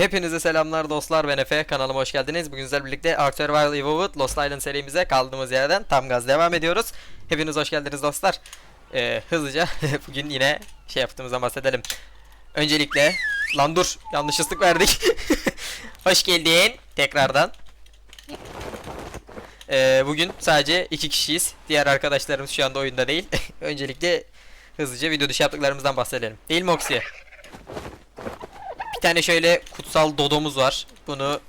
Hepinize selamlar dostlar ben Efe kanalıma hoş geldiniz. Bugün sizlerle birlikte Survival Evolved Lost Island serimize kaldığımız yerden tam gaz devam ediyoruz. Hepiniz hoş geldiniz dostlar. Ee, hızlıca bugün yine şey yaptığımızdan bahsedelim. Öncelikle lan dur yanlış verdik. hoş geldin tekrardan. Ee, bugün sadece iki kişiyiz. Diğer arkadaşlarımız şu anda oyunda değil. Öncelikle hızlıca video dışı yaptıklarımızdan bahsedelim. Değil mi Oksiye? Bir tane şöyle kutsal dodomuz var. Bunu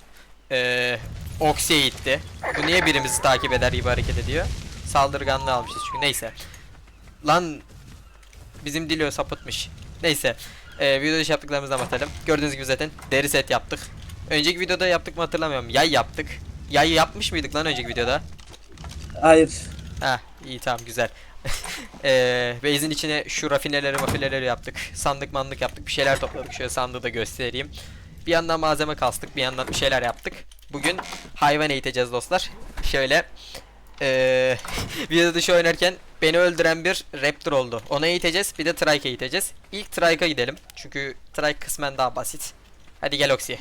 eee Oksi'ye itti. Bu niye birimizi takip eder gibi hareket ediyor? Saldırganlığı almışız çünkü neyse. Lan bizim Dilo sapıtmış. Neyse. Eee video dışı yaptıklarımızdan bahsedelim. Gördüğünüz gibi zaten deri set yaptık. Önceki videoda yaptık mı hatırlamıyorum. Yay yaptık. Yay yapmış mıydık lan önceki videoda? Hayır. Ha iyi tamam güzel. Base'in içine şu rafineleri mafineleri yaptık. Sandık mandık yaptık. Bir şeyler topladık. Şöyle sandığı da göstereyim. Bir yandan malzeme kastık. Bir yandan bir şeyler yaptık. Bugün hayvan eğiteceğiz dostlar. Şöyle. Eee videoda dışı oynarken beni öldüren bir raptor oldu. Ona eğiteceğiz. Bir de trike eğiteceğiz. İlk trike'a gidelim. Çünkü trike kısmen daha basit. Hadi gel Oksi'ye.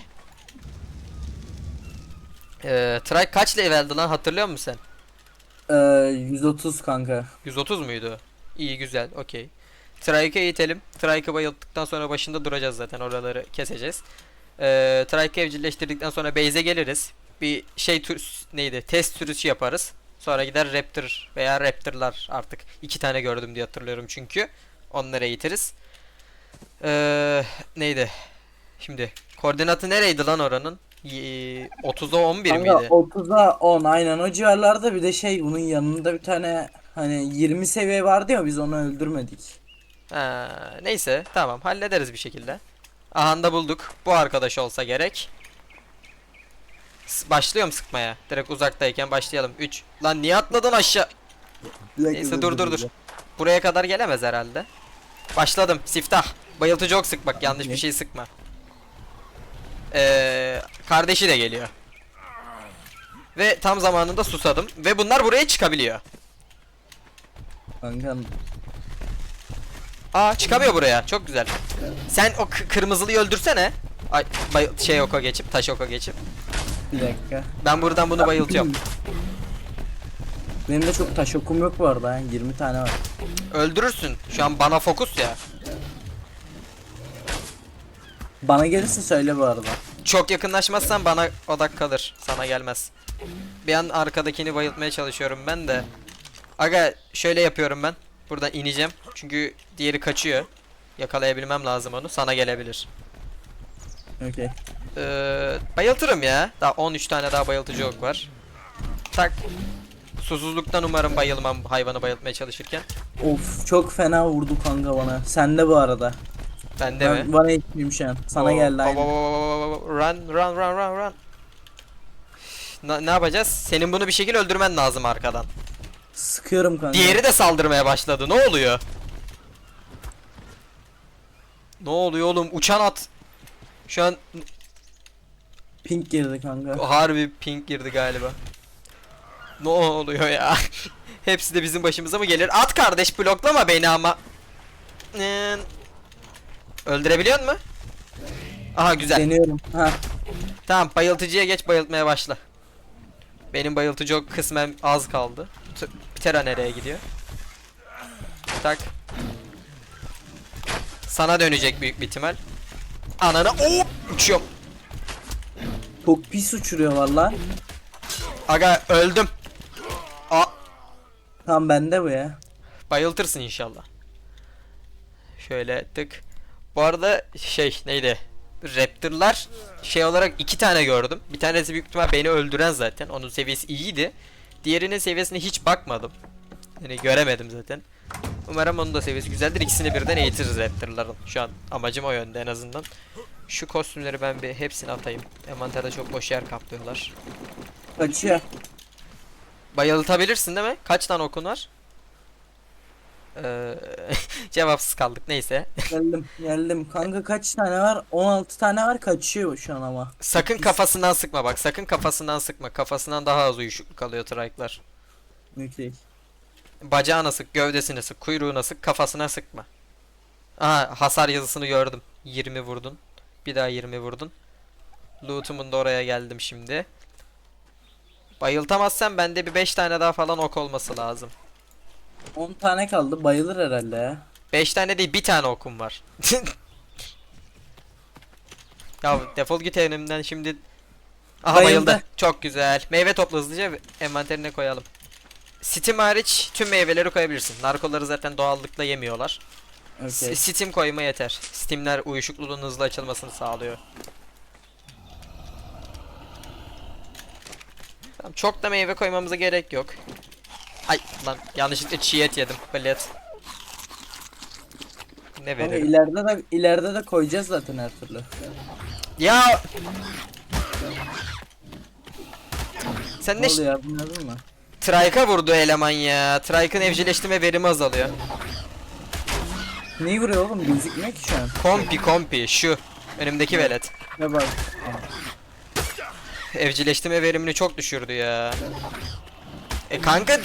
Eee trike kaç leveldi lan hatırlıyor musun sen? Ee, 130 kanka. 130 muydu? İyi güzel okey. Trike'e itelim. Trike'ı bayılttıktan sonra başında duracağız zaten oraları keseceğiz. Ee, Trike'ı evcilleştirdikten sonra base'e geliriz. Bir şey tür neydi? Test sürüşü yaparız. Sonra gider Raptor veya Raptor'lar artık. iki tane gördüm diye hatırlıyorum çünkü. Onları eğitiriz. Ee, neydi? Şimdi koordinatı nereydi lan oranın? Y- 30'a 11 Kanka miydi? 30'a 10 aynen o civarlarda bir de şey bunun yanında bir tane hani 20 seviye vardı ya biz onu öldürmedik. Ha, neyse tamam hallederiz bir şekilde. Ahanda bulduk. Bu arkadaş olsa gerek. S- Başlıyorum sıkmaya. Direkt uzaktayken başlayalım. 3. Lan niye atladın aşağı? Neyse dur dur dur. Buraya kadar gelemez herhalde. Başladım. Siftah. Bayıltıcı ok sık bak yanlış bir şey sıkma. Ee, kardeşi de geliyor. Ve tam zamanında susadım. Ve bunlar buraya çıkabiliyor. Kanka Aa çıkamıyor buraya. Çok güzel. Sen o kı- kırmızılıyı öldürsene. Ay şey oka geçip taş oka geçip. bir dakika. Ben buradan bunu bayıltıyorum. Benim de çok taş okum yok bu arada yani 20 tane var. Öldürürsün. Şu an bana fokus ya. Bana gelirse söyle bu arada. Çok yakınlaşmazsan bana odak kalır. Sana gelmez. Bir an arkadakini bayıltmaya çalışıyorum ben de. Aga şöyle yapıyorum ben. Buradan ineceğim. Çünkü diğeri kaçıyor. Yakalayabilmem lazım onu. Sana gelebilir. Okey. Ee, bayıltırım ya. Daha 13 tane daha bayıltıcı ok var. Tak. Susuzluktan umarım bayılmam hayvanı bayıltmaya çalışırken. Of çok fena vurdu kanka bana. Sen de bu arada. Bende mi? Ben, bana yetmeyeyim şu an. Sana Oo, geldi aynı. oo, oo, oo, Run run run run run. Na- ne yapacağız? Senin bunu bir şekilde öldürmen lazım arkadan. Sıkıyorum kanka. Diğeri de saldırmaya başladı. Ne oluyor? Ne oluyor oğlum? Uçan at. Şu an Pink girdi kanka. harbi pink girdi galiba. Ne oluyor ya? Hepsi de bizim başımıza mı gelir? At kardeş bloklama beni ama. Ee, Öldürebiliyor mu? Aha güzel. Deniyorum. Ha. Tamam bayıltıcıya geç bayıltmaya başla. Benim bayıltıcı ok kısmen az kaldı. T- Tera nereye gidiyor? Tak. Sana dönecek büyük bir ihtimal. Ananı Oo! uçuyorum. Çok pis uçuruyor valla. Aga öldüm. Aa, Tamam bende bu ya. bayıltırsın inşallah. Şöyle tık. Bu arada şey neydi? Raptor'lar şey olarak iki tane gördüm. Bir tanesi büyük ihtimal beni öldüren zaten. Onun seviyesi iyiydi. Diğerinin seviyesine hiç bakmadım. Yani göremedim zaten. Umarım onun da seviyesi güzeldir. İkisini birden eğitiriz Raptor'ların. Şu an amacım o yönde en azından. Şu kostümleri ben bir hepsini atayım. Envanterde çok boş yer kaplıyorlar. Kaçıyor. Bayıltabilirsin değil mi? Kaç tane okun var? Ee, cevapsız kaldık neyse. Geldim geldim. Kanka kaç tane var? 16 tane var kaçıyor şu an ama. Sakın kafasından sıkma bak. Sakın kafasından sıkma. Kafasından daha az uyuşukluk kalıyor trike'lar. Okey. Bacağına sık, gövdesine sık, kuyruğuna sık, kafasına sıkma. Aha hasar yazısını gördüm. 20 vurdun. Bir daha 20 vurdun. Lootumun da oraya geldim şimdi. Bayıltamazsam bende bir 5 tane daha falan ok olması lazım. 10 tane kaldı bayılır herhalde ya. 5 tane değil bir tane okum var. ya defol git evimden şimdi. Aha bayıldı. Bayıldı. Çok güzel. Meyve topla hızlıca envanterine koyalım. Steam hariç tüm meyveleri koyabilirsin. Narkoları zaten doğallıkla yemiyorlar. S- Okey. Steam koyma yeter. Steamler uyuşukluluğun hızlı açılmasını sağlıyor. Tamam, çok da meyve koymamıza gerek yok. Ay lan yanlışlıkla çiğ et yedim. Bilet. Ne Kanka verir? ileride de ileride de koyacağız zaten her türlü. Ya Sen Ne ne oluyor anladın mı? Trike'a vurdu eleman ya. Trike'ın evcilleştirme verimi azalıyor. Neyi vuruyor oğlum gözükmüyor ki şu an. Kompi kompi şu. Önümdeki velet. Ne bak. Evcilleştirme verimini çok düşürdü ya. E kanka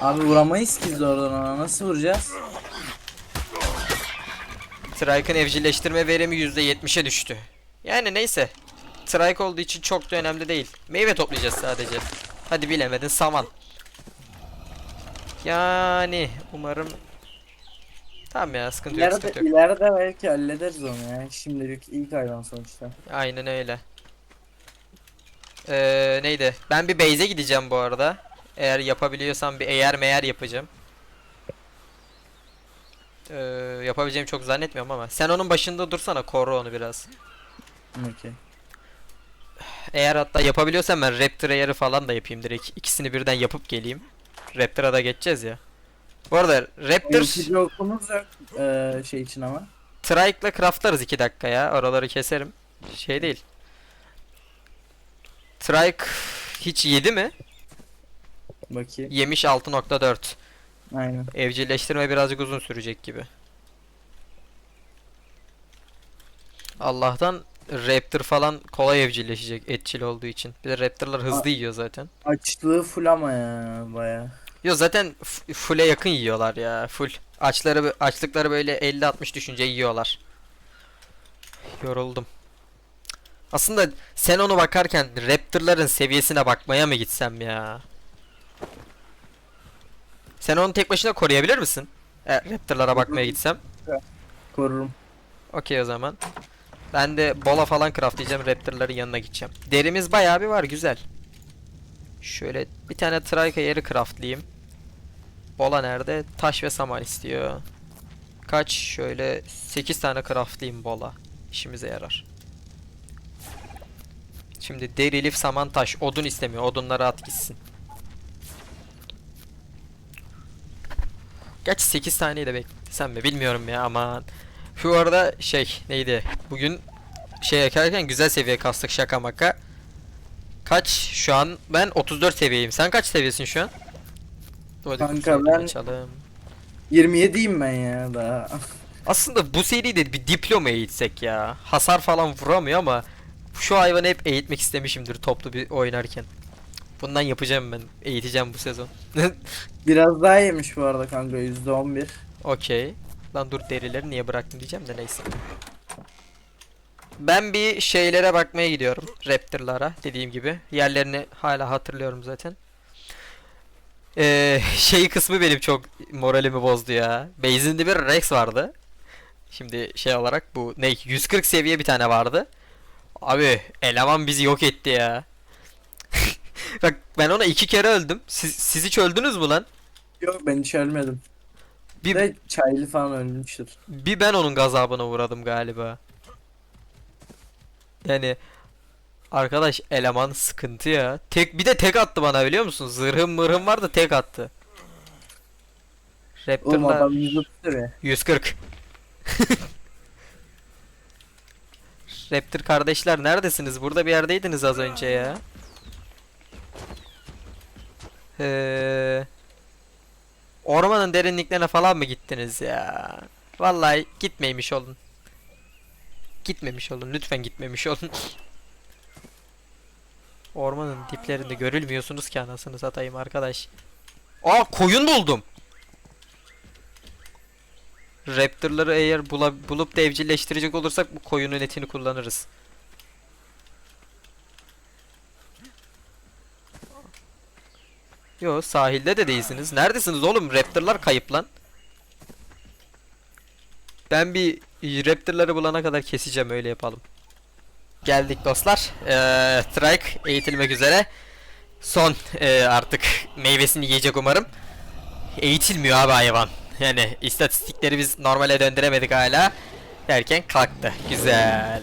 Abi vuramayız ki biz oradan ona nasıl vuracağız? Trike'ın evcilleştirme verimi %70'e düştü. Yani neyse. Trike olduğu için çok da önemli değil. Meyve toplayacağız sadece. Hadi bilemedin saman. Yani umarım Tamam ya sıkıntı yok İleride, sıkıntı yok. ileride belki hallederiz onu ya. Şimdilik ilk hayvan sonuçta. Aynen öyle. Ee, neydi? Ben bir base'e gideceğim bu arada. Eğer yapabiliyorsam bir eğer meğer yapacağım. Ee, yapabileceğimi çok zannetmiyorum ama. Sen onun başında dursana koru onu biraz. Okey. Eğer hatta yapabiliyorsam ben Raptor ayarı falan da yapayım direkt. İkisini birden yapıp geleyim. Raptor'a da geçeceğiz ya. Bu arada Raptor Yönetici okumuz yok eee, şey için ama. Trike'la craftlarız 2 dakika ya. Oraları keserim. Şey değil. Trike hiç yedi mi? Bakayım. Yemiş 6.4. Aynen. Evcilleştirme birazcık uzun sürecek gibi. Allah'tan Raptor falan kolay evcilleşecek etçil olduğu için. Bir de Raptor'lar hızlı yiyor zaten. Açlığı full ama ya baya. Yo zaten full'e yakın yiyorlar ya. Full. Açları açlıkları böyle 50-60 düşünce yiyorlar. Yoruldum. Aslında sen onu bakarken Raptor'ların seviyesine bakmaya mı gitsem ya? Sen onu tek başına koruyabilir misin? E, Raptor'lara bakmaya gitsem. Korurum. Okey o zaman. Ben de bola falan craftlayacağım. Raptor'ların yanına gideceğim. Derimiz bayağı bir var. Güzel. Şöyle bir tane trike yeri craftlayayım. Bola nerede? Taş ve saman istiyor. Kaç? Şöyle 8 tane craftlayayım bola. İşimize yarar. Şimdi deri, lif, saman, taş. Odun istemiyor. Odunları at gitsin. Gerçi 8 taneyi de beklesem mi bilmiyorum ya aman. Şu arada şey neydi? Bugün şey yakarken güzel seviye kastık şaka maka. Kaç şu an? Ben 34 seviyeyim. Sen kaç seviyesin şu an? Hadi Kanka kutuyu ben- açalım. 27'yim ben ya daha. Aslında bu seride bir diploma eğitsek ya. Hasar falan vuramıyor ama şu hayvanı hep eğitmek istemişimdir toplu bir oynarken. Bundan yapacağım ben. Eğiteceğim bu sezon. Biraz daha yemiş bu arada kanka %11. Okey. Lan dur derileri niye bıraktım diyeceğim de neyse. Ben bir şeylere bakmaya gidiyorum. Raptor'lara dediğim gibi. Yerlerini hala hatırlıyorum zaten. Ee, şey kısmı benim çok moralimi bozdu ya. Base'inde bir Rex vardı. Şimdi şey olarak bu ne 140 seviye bir tane vardı. Abi eleman bizi yok etti ya. Bak ben ona iki kere öldüm. Siz, siz hiç öldünüz mü lan? Yok ben hiç ölmedim. Bir, de çaylı falan ölmüştür. Bir ben onun gazabına uğradım galiba. Yani arkadaş eleman sıkıntı ya. Tek bir de tek attı bana biliyor musun? Zırhım mırhım vardı tek attı. Oğlum Raptor'la adam 130 ya. 140. Raptor kardeşler neredesiniz? Burada bir yerdeydiniz az önce ya. Ee, ormanın derinliklerine falan mı gittiniz ya? Vallahi gitmemiş olun. Gitmemiş olun. Lütfen gitmemiş olun. Ormanın diplerinde görülmüyorsunuz ki anasını satayım arkadaş. Aa koyun buldum. Raptor'ları eğer bulup da evcilleştirecek olursak bu koyunun etini kullanırız. Yo sahilde de değilsiniz. Neredesiniz oğlum? Raptor'lar kayıp lan. Ben bir Raptor'ları bulana kadar keseceğim öyle yapalım. Geldik dostlar. Ee, Trike eğitilmek üzere. Son ee, artık meyvesini yiyecek umarım. Eğitilmiyor abi hayvan. Yani istatistikleri biz normale döndüremedik hala. Derken kalktı. Güzel.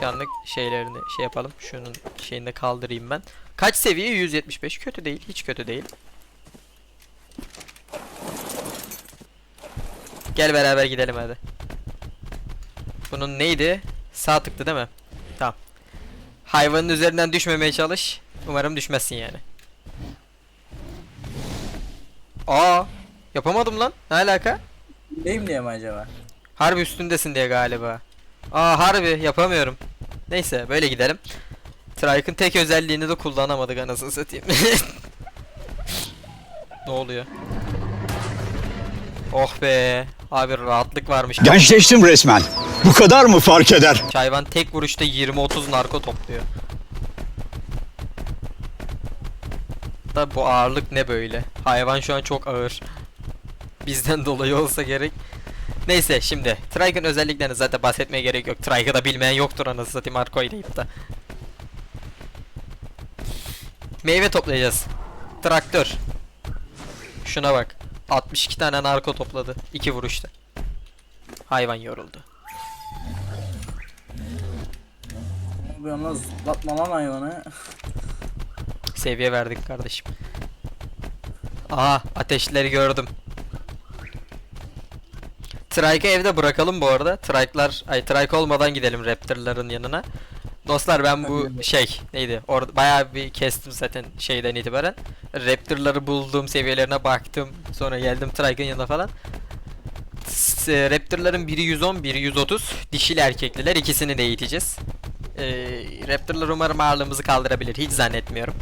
Şu anlık şeylerini şey yapalım. Şunun şeyini de kaldırayım ben. Kaç seviye? 175. Kötü değil. Hiç kötü değil. Gel beraber gidelim hadi. Bunun neydi? Sağ tıktı değil mi? Tamam. Hayvanın üzerinden düşmemeye çalış. Umarım düşmezsin yani. Aa, yapamadım lan. Ne alaka? Neyim diye mi acaba? Harbi üstündesin diye galiba. Aa harbi yapamıyorum. Neyse böyle gidelim. Trike'ın tek özelliğini de kullanamadık anasını satayım. ne oluyor? Oh be. Abi rahatlık varmış. Gençleştim resmen. Bu kadar mı fark eder? Hayvan tek vuruşta 20-30 narko topluyor. Da bu ağırlık ne böyle? Hayvan şu an çok ağır. Bizden dolayı olsa gerek. Neyse şimdi Trike'ın özelliklerini zaten bahsetmeye gerek yok. Trike'ı da bilmeyen yoktur anasını satayım arka oynayıp da. Meyve toplayacağız. Traktör. Şuna bak. 62 tane narko topladı. 2 vuruşta. Hayvan yoruldu. Abi ona zıplatma lan hayvanı. Seviye verdik kardeşim. Aha ateşleri gördüm. Trike'ı evde bırakalım bu arada. Trike'lar, ay Trike olmadan gidelim Raptor'ların yanına. Dostlar ben bu şey neydi? Orada bayağı bir kestim zaten şeyden itibaren. Raptor'ları bulduğum seviyelerine baktım. Sonra geldim Trike'ın yanına falan. S- Raptor'ların biri 110, biri 130. Dişili erkekliler ikisini de eğiteceğiz. Ee, Raptor'lar umarım ağırlığımızı kaldırabilir. Hiç zannetmiyorum.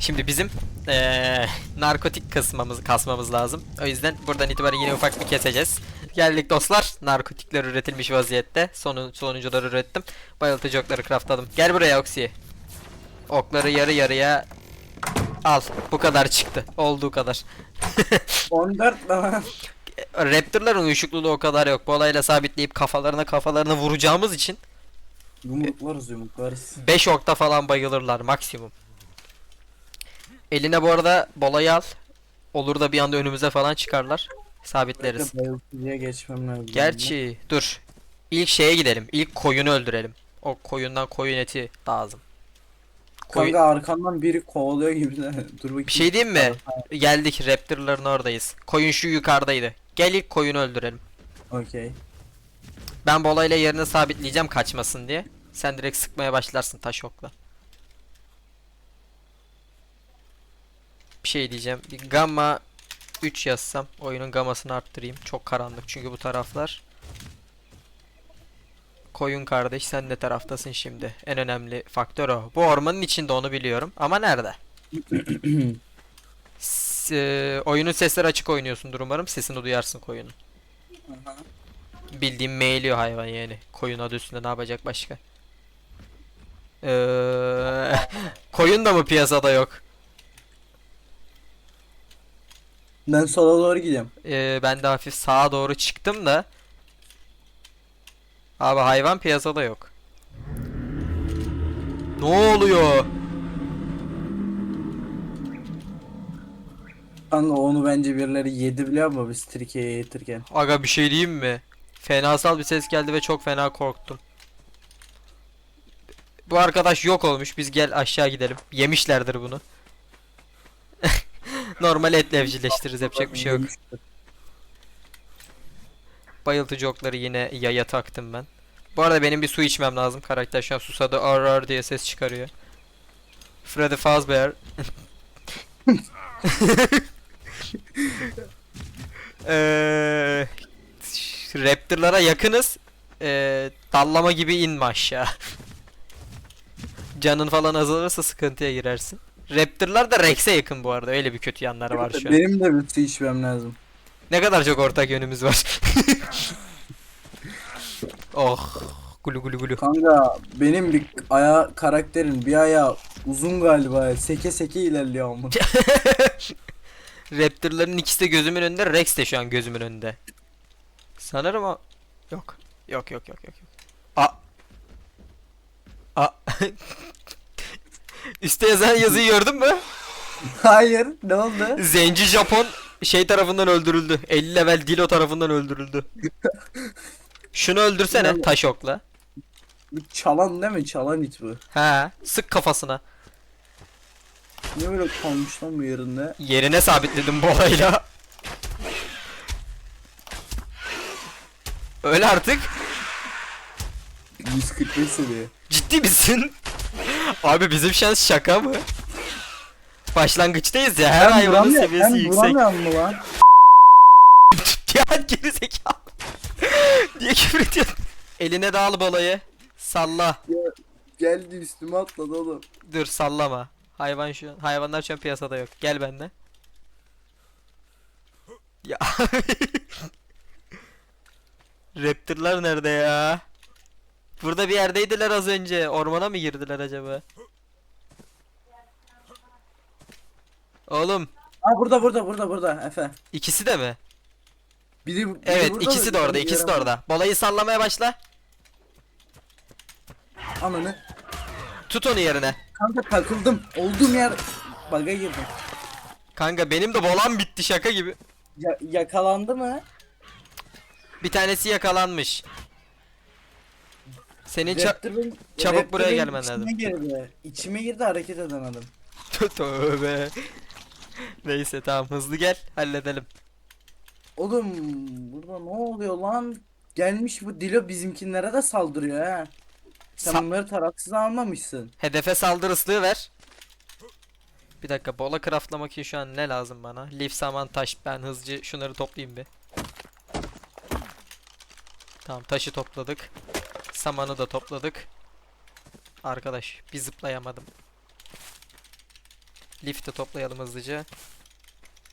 Şimdi bizim eee, narkotik kasmamız kasmamız lazım. O yüzden buradan itibaren yine ufak bir keseceğiz. Geldik dostlar. Narkotikler üretilmiş vaziyette. Sonu, sonuncuları ürettim. Bayıltıcı okları craftladım. Gel buraya Oksi. Okları yarı yarıya al. Bu kadar çıktı. Olduğu kadar. 14 lan. Raptor'ların uyuşukluğu o kadar yok. Bu olayla sabitleyip kafalarına kafalarına vuracağımız için Yumruklarız yumruklarız. 5 okta falan bayılırlar maksimum. Eline bu arada bolayı al. Olur da bir anda önümüze falan çıkarlar. Sabitleriz. Bayıltıcıya geçmem lazım. Gerçi dur. İlk şeye gidelim. İlk koyunu öldürelim. O koyundan koyun eti lazım. Koyun... Kanka arkandan biri kovalıyor gibi de. Dur bakayım. Bir şey diyeyim mi? Geldik Raptor'ların oradayız. Koyun şu yukarıdaydı. Gel ilk koyunu öldürelim. Okey. Ben bolayla yerine sabitleyeceğim kaçmasın diye. Sen direkt sıkmaya başlarsın taş okla. Bir şey diyeceğim. Bir gamma 3 yazsam oyunun gamasını arttırayım. Çok karanlık çünkü bu taraflar. Koyun kardeş sen ne taraftasın şimdi? En önemli faktör o. Bu ormanın içinde onu biliyorum ama nerede? E, oyunun sesleri açık oynuyorsundur umarım. Sesini duyarsın koyunun. Bildiğim meyliyor hayvan yani. Koyun adı üstünde ne yapacak başka? Ee, koyun da mı piyasada yok? Ben sola doğru gidiyorum. Ee, ben de hafif sağa doğru çıktım da. Abi hayvan piyasada yok. Ne oluyor? Kanka onu bence birileri yedi biliyor musun biz Türkiye'ye yetirken. Aga bir şey diyeyim mi? Fenasal bir ses geldi ve çok fena korktum. Bu arkadaş yok olmuş. Biz gel aşağı gidelim. Yemişlerdir bunu. Normal etle evcilleştiririz. Yapacak bir şey yok. Bayıltıcı okları yine yaya taktım ben. Bu arada benim bir su içmem lazım. Karakter şu an susadı ar diye ses çıkarıyor. Freddy Fazbear. Eee Raptor'lara yakınız. Eee dallama gibi inme aşağı. Canın falan azalırsa sıkıntıya girersin. Raptor'lar da Rex'e yakın bu arada. Öyle bir kötü yanları var şu an. Benim de bir su içmem lazım. Ne kadar çok ortak yönümüz var. oh. Gulu gulu gulu. Kanka benim bir aya karakterin bir ayağı uzun galiba. Seke seke ilerliyor ama. Raptor'ların ikisi de gözümün önünde. Rex de şu an gözümün önünde. Sanırım o... Yok. Yok yok yok yok. yok. A. A. Üste yazan yazıyı gördün mü? Hayır ne oldu? Zenci Japon şey tarafından öldürüldü. 50 level Dilo tarafından öldürüldü. Şunu öldürsene taş okla. Bir çalan değil mi? Çalan it bu. Ha, sık kafasına. Niye böyle kalmış lan bu yerinde? Yerine sabitledim bu olayla. Öyle artık. 145 seviye. Ciddi misin? Abi bizim şans şaka mı? Başlangıçtayız ya her hayvanın seviyesi ben yüksek. vuramıyorum mu lan? ya geri zekalı. Diye küfür ediyorsun. Eline de al balayı. Salla. Geldi üstüme atladı oğlum. Dur sallama. Hayvan şu an, hayvanlar şu an piyasada yok. Gel bende. Ya Raptorlar nerede ya? Burada bir yerdeydiler az önce. Ormana mı girdiler acaba? Oğlum Aa burada burada burada burada Efe. ikisi de mi? Biri, biri Evet burada ikisi de biri orada ikisi de yere- orada. Balayı sallamaya başla. Ananı. Tut onu yerine. Kanka takıldım. Olduğum yer baga girdim. Kanka benim de bolam bitti şaka gibi. Ya- yakalandı mı? Bir tanesi yakalanmış. Senin ça- Raptor'ın- çabuk buraya gelmen içime lazım. Girdi. İçime girdi hareket edemedim. Tövbe. Neyse tamam hızlı gel halledelim. Oğlum burada ne oluyor lan? Gelmiş bu Dilo bizimkinlere de saldırıyor ha. Sen Sa- bunları tarafsız almamışsın. Hedefe saldırı ıslığı ver. Bir dakika bola craftlamak için şu an ne lazım bana? Lif saman taş ben hızlıca şunları toplayayım bir. Tamam taşı topladık. Samanı da topladık. Arkadaş bir zıplayamadım. Lif de toplayalım hızlıca.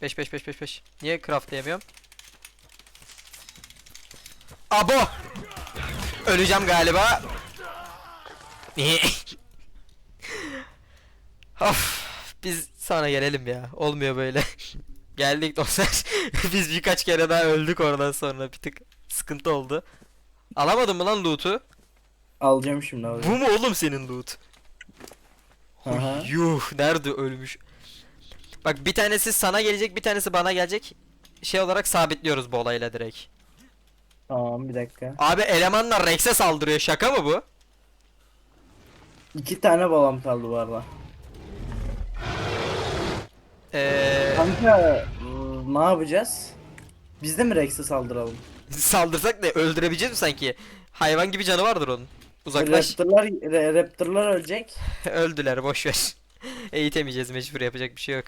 5 5 5 5 5. Niye craftlayamıyorum? Abo! Öleceğim galiba. of, biz sonra gelelim ya. Olmuyor böyle. Geldik dostlar. biz birkaç kere daha öldük oradan sonra bir tık sıkıntı oldu. Alamadın mı lan loot'u? Alacağım şimdi abi. Bu mu oğlum senin loot? Aha. Yuh nerede ölmüş? Bak bir tanesi sana gelecek bir tanesi bana gelecek. Şey olarak sabitliyoruz bu olayla direkt. Tamam bir dakika. Abi elemanlar Rex'e saldırıyor şaka mı bu? İki tane balam kaldı bu arada. Eee Kanka ıı, ne yapacağız? Biz de mi Rex'e saldıralım? saldırsak da öldürebileceğiz mi sanki? Hayvan gibi canı vardır onun. Uzaklaş. Raptorlar, re- Raptorlar ölecek. Öldüler boş ver. Eğitemeyeceğiz mecbur yapacak bir şey yok.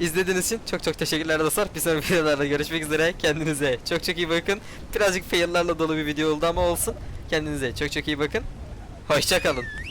İzlediğiniz için çok çok teşekkürler dostlar. Bir sonraki videolarda görüşmek üzere. Kendinize çok çok iyi bakın. Birazcık faillerle dolu bir video oldu ama olsun. Kendinize çok çok iyi bakın. Hoşça kalın.